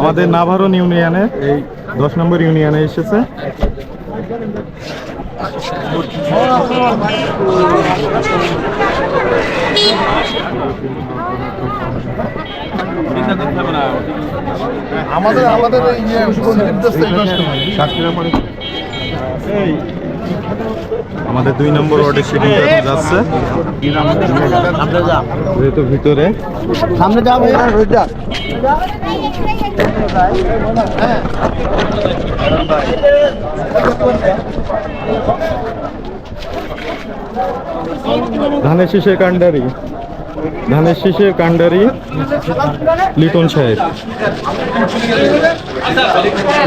আমাদের নাভারন ইউনিয়নের এই দশ নম্বর ইউনিয়নে এসেছে। আমাদের আমাদের ইয়ে নির্দেশটা এই নষ্ট হয় আমাদের দুই নম্বর ওয়ার্ডের সিটিং যাচ্ছে। যেহেতু ভিতরে। সামনে যাব ধানের শীষের কাণ্ডারি। ধানের শীষের কান্ডারি লিটন সাহেব।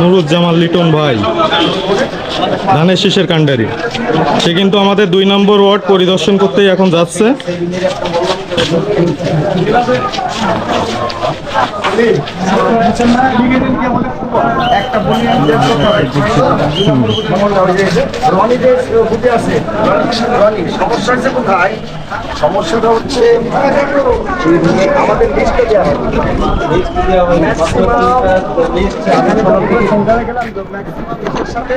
নুরুজ্জামান লিটন ভাই, ধানের শীষের কান্ডারি সে কিন্তু আমাদের দুই নম্বর ওয়ার্ড পরিদর্শন করতেই এখন যাচ্ছে। একটা বলি রনি বুঝে আছে রনি সমস্যা হচ্ছে কোথায় সমস্যাটা হচ্ছে আমাদের লিস্টে সাথে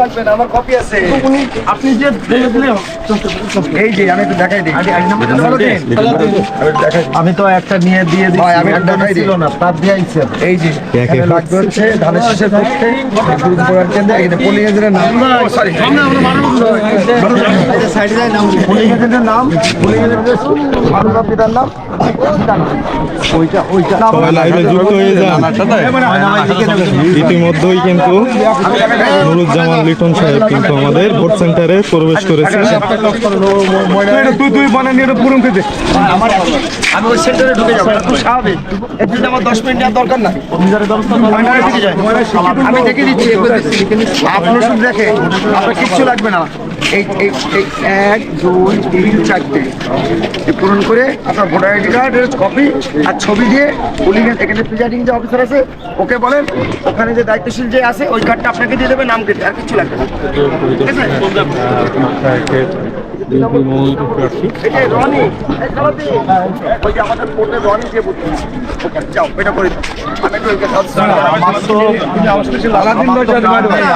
লাগবে না আমার কপি আছে। আপনি যে এই যে আমি একটু দেখাই দিই। আমি তো একটা নিয়ে দিয়ে দিই আমি একটা ছিল না তার দিয়ে আইছি। এই যে এখানে লাগবে হচ্ছে ধানের শীষের পক্ষে গ্রুপ করার কেন্দ্রে এখানে পোলিং এজেন্টের নাম। সরি সাইডে যায় নাম পোলিং এজেন্টের নাম মানব পিতার নাম ওইটা ওইটা। লাইভে যুক্ত হয়ে যান ইতিমধ্যেই কিন্তু নুরুজ্জামান লিটন সাহেব কিন্তু আমাদের ভোট সেন্টারে প্রবেশ করেছে। আমি দেখে দিচ্ছি। আপনার শুধু দেখে আপনার কিচ্ছু লাগবে না। এক দুই, তিন চারটে পূরণ করে আপনার ভোটার আইডি কার্ডের কপি আর ছবি দিয়ে পুলিং এখানে প্রিজাইডিং যে অফিসার আছে, ওকে বলেন, ওখানে যে দায়িত্বশীল যে আছে, ওই কার্ডটা আপনাকে দিয়ে দেবে, নাম কেটে, আর কিছু লাগবে না। ঠিক আছে? ওইটা করে দাও।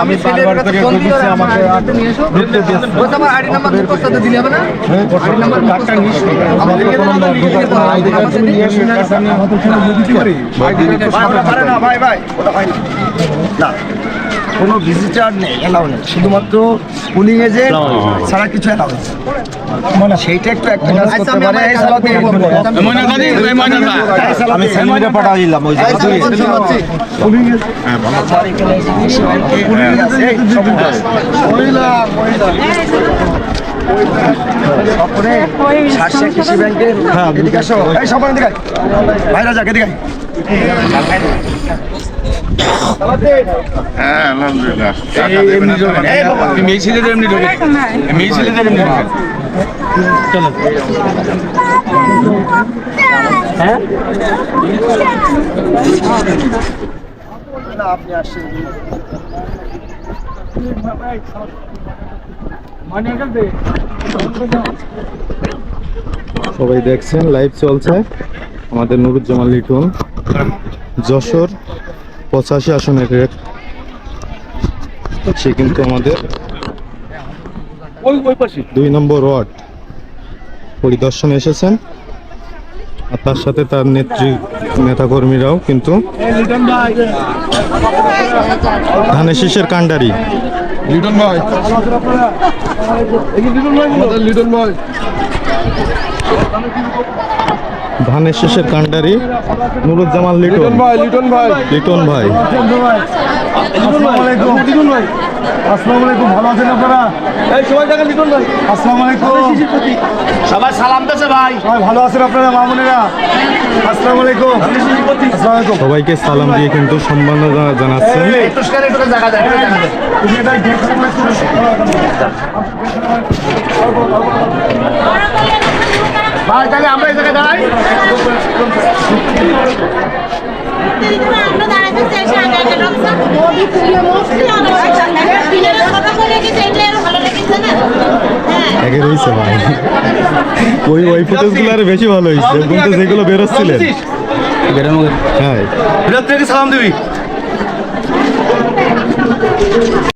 আমি বারবার করে বলেছি আমাকে না, ভাই, ভাই, ওটা হয় না। কোনো ভিজিটার নেই এলাও নেই। শুধুমাত্র পুলিং এজেন্ট ছাড়া কিছু এলাও নেই। মানে সেইটা একটু একটা কাজ করতে পারে। সালাতে এই সালাতে। আমি সেলিমিটা পাঠা দিলাম ওই। তারপরে শাসিয়া কৃষি ব্যাংকের এদিকে আসো। এই সবাই এদিকে ভাইরা যাক এদিকে আয়। হ্যাঁ আলহামদুলিল্লাহ। মেয়ে ছেলেদের এমনি ঢোকে। মেয়ে ছেলেদের এমনি ঢোকে। না, আপনি আসছেন। সবাই দেখছেন লাইভ চলছে। আমাদের নুরুজ্জামান লিটন। যশোর, পঁচাশি আসনের রেট সে কিন্তু আমাদের দুই নম্বর ওয়ার্ড। পরিদর্শনে এসেছেন। আর তার সাথে তার নেত্রী নেতাকর্মীরাও কিন্তু ধানের শীষের কাণ্ডারি। লিটন ভাই। আমাদের লিটন ভাই। ধানের শেষের কান্ডারি নুরুজ্জামান লিটন। ভাই লিটন ভাই। লিটন ভাই। আসসালামু আলাইকুম। লিটন ভাই। আসসালামু আলাইকুম। ভালো আছেন আপনারা? এই সবাই দেখেন লিটন ভাই। আসসালামু আলাইকুম। সবাই সালাম দিয়েছে ভাই। সবাই ভালো আছেন আপনারা মামুনেরা আসসালামু আলাইকুম। আসসালামু আলাইকুম। সবাইকে সালাম দিয়ে কিন্তু সম্মান জানা- জানাচ্ছেন একটু স্ক্যান একটু জায়গা দেয় একটু জায়গা দেয় তুমি এটা দেখো ভাই তাহলে আমরা জায়গায় দাঁড়াই রয়েছে ভাই। ওই ওই ফুটেজগুলো আরও বেশি ভালো হয়েছে। কিন্তু যেগুলো বেরোচ্ছিলেন। হ্যাঁ। সালাম দিবি।